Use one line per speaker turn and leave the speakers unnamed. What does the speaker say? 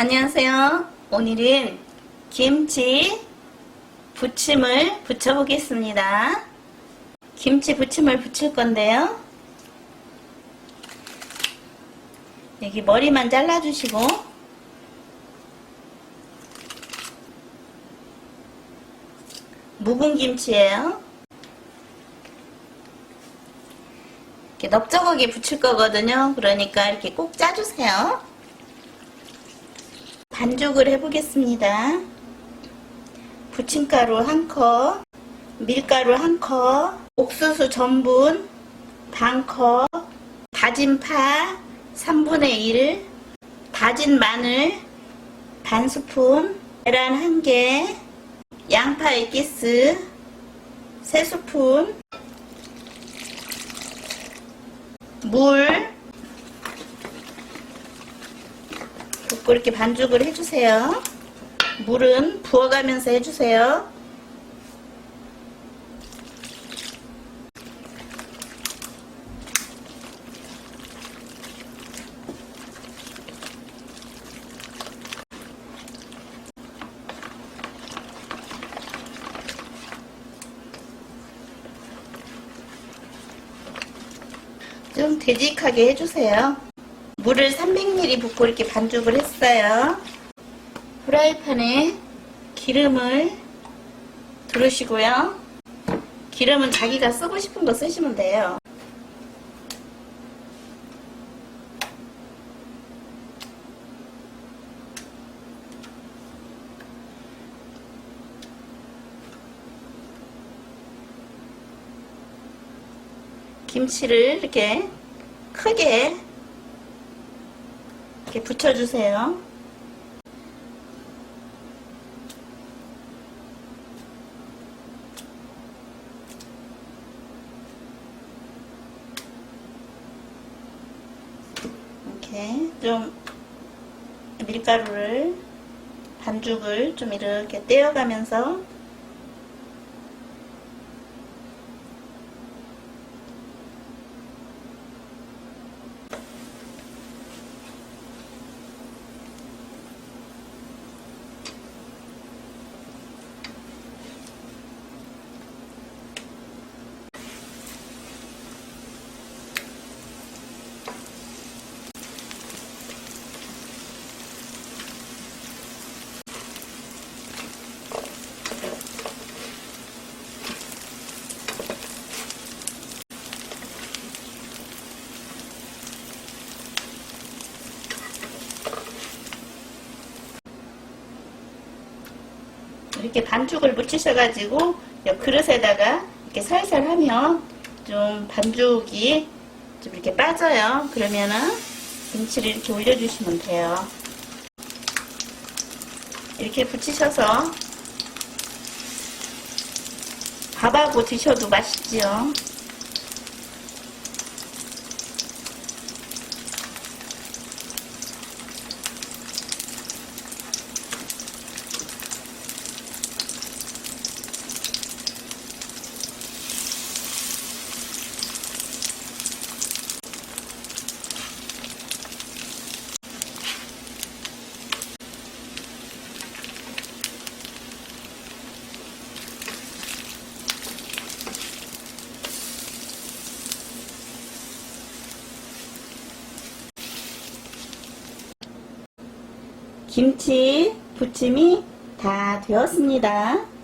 안녕하세요. 오늘은 김치 부침을 부쳐 보겠습니다. 김치 부침을 부칠 건데요. 여기 머리만 잘라주시고 묵은 김치예요. 이렇게 넓적하게 부칠 거거든요. 그러니까 이렇게 꼭 짜주세요. 반죽을 해보겠습니다. 부침가루 한 컵, 밀가루 한 컵, 옥수수 전분 반 컵, 다진 파 3분의 1, 다진 마늘 반 스푼, 계란 한 개, 양파 에기스 3스푼, 물 붓고 이렇게 반죽을 해주세요. 물은 부어가면서 해주세요. 좀 되직하게 해주세요. 물을 300ml 붓고 이렇게 반죽을 했어요. 프라이팬에 기름을 두르시고요. 기름은 자기가 쓰고 싶은 거 쓰시면 돼요. 김치를 이렇게 크게 이렇게 붙여주세요. 이렇게 좀 밀가루를 반죽을 좀 이렇게 떼어가면서 이렇게 반죽을 묻히셔가지고 이 그릇에다가 이렇게 살살 하면 좀 반죽이 좀 이렇게 빠져요. 그러면은 김치를 이렇게 올려주시면 돼요. 이렇게 붙이셔서 밥하고 드셔도 맛있지요. 김치 부침이 다 되었습니다.